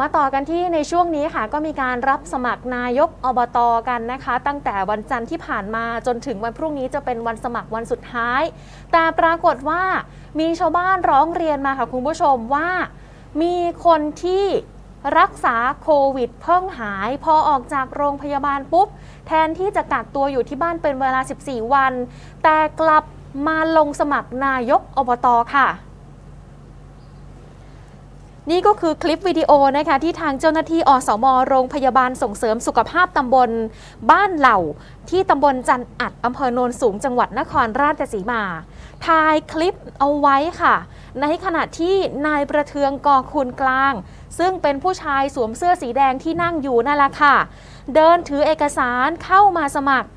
มาต่อกันที่ในช่วงนี้ค่ะก็มีการรับสมัครนายกอบตกันนะคะ ตั้งแต่วันจันทร์ที่ผ่านมาจนถึงวันพรุ่งนี้จะเป็นวันสมัครวันสุดท้าย แต่ปรากฏว่ามีชาวบ้านร้องเรียนมาค่ะคุณผู้ชมว่า มีคนที่รักษาโควิดเพิ่งหาย พอออกจากโรงพยาบาลปุ๊บ แทนที่จะกักตัวอยู่ที่บ้านเป็นเวลา 14 วัน แต่กลับมาลงสมัครนายกอบตค่ะ นี่ก็คือคลิปวิดีโอนะคะที่ทางเจ้าหน้าที่อสม โรงพยาบาลส่งเสริมสุขภาพตำบล บ้านเหล่า ที่ตำบลจันอัดอำเภอโนนสูงจังหวัดนครราชสีมาถ่ายคลิปเอาไว้ค่ะ ในขณะที่นายประเทืองกอคุณกลาง ซึ่งเป็นผู้ชายสวมเสื้อสีแดงที่นั่งอยู่นั่นแหละค่ะ เดินถือเอกสารเข้ามาสมัคร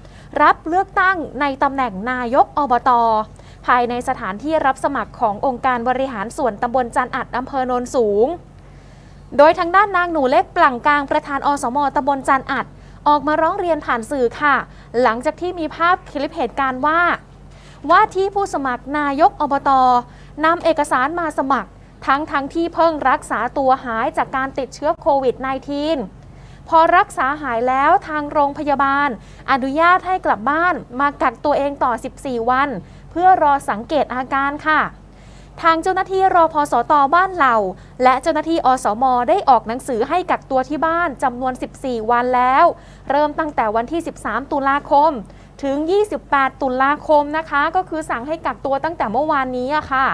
รับเลือกตั้งในตำแหน่งนายกอบต ภายในสถานที่รับสมัครขององค์การบริหารส่วนตำบลจันอัดอำเภอโนนสูง โดยทางด้านนางหนูเล็กปลั่งกลางประธานอสมตำบลจันอัด ออกมาร้องเรียนผ่านสื่อค่ะ หลังจากที่มีภาพคลิปเหตุการณ์ว่า ว่าที่ผู้สมัครนายกอบตนำเอกสารมาสมัคร ทั้งทั้งที่เพิ่งรักษาตัวหายจากการติดเชื้อโควิด -19 พอรักษาหายแล้วทางโรงพยาบาล อนุญาตให้กลับบ้านมากักตัวเองต่อ 14 วัน เพื่อรอสังเกตอาการค่ะทางเจ้าหน้าที่รอพสตบ้านเหล่า และเจ้าหน้าที่อสม ได้ออกหนังสือให้กักตัวที่บ้านจำนวน 14 วันแล้ว เริ่มตั้งแต่วันที่ 13 ตุลาคม ถึง 28 ตุลาคมนะคะ ก็คือสั่งให้กักตัวตั้งแต่เมื่อวานนี้อะค่ะ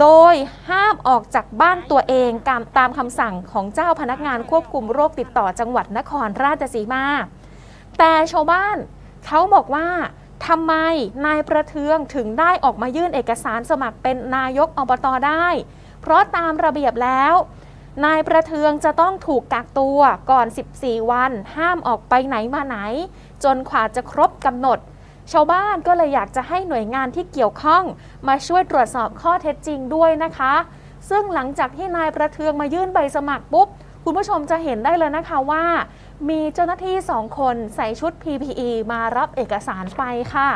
โดยห้ามออกจากบ้านตัวเองตามคำสั่งของเจ้าพนักงานควบคุมโรคติดต่อจังหวัดนครราชสีมา แต่ชาวบ้านเขาบอกว่า ทำไมนายประเทืองถึงได้ออกมายื่นเอกสารสมัครเป็นนายกอบตได้ เพราะตามระเบียบแล้ว นายประเทืองจะต้องถูกกักตัวก่อน 14 วัน ห้ามออกไปไหนมาไหน จนกว่าจะครบกำหนด ชาวบ้านก็เลยอยากจะให้หน่วยงานที่เกี่ยวข้อง มาช่วยตรวจสอบข้อเท็จจริงด้วยนะคะ ซึ่งหลังจากที่นายประเทืองมายื่นใบสมัครปุ๊บ คุณผู้ชมจะเห็นได้เลยนะคะว่า มีเจ้าหน้าที่สองคนใส่ชุด PPE มารับเอกสารไปค่ะ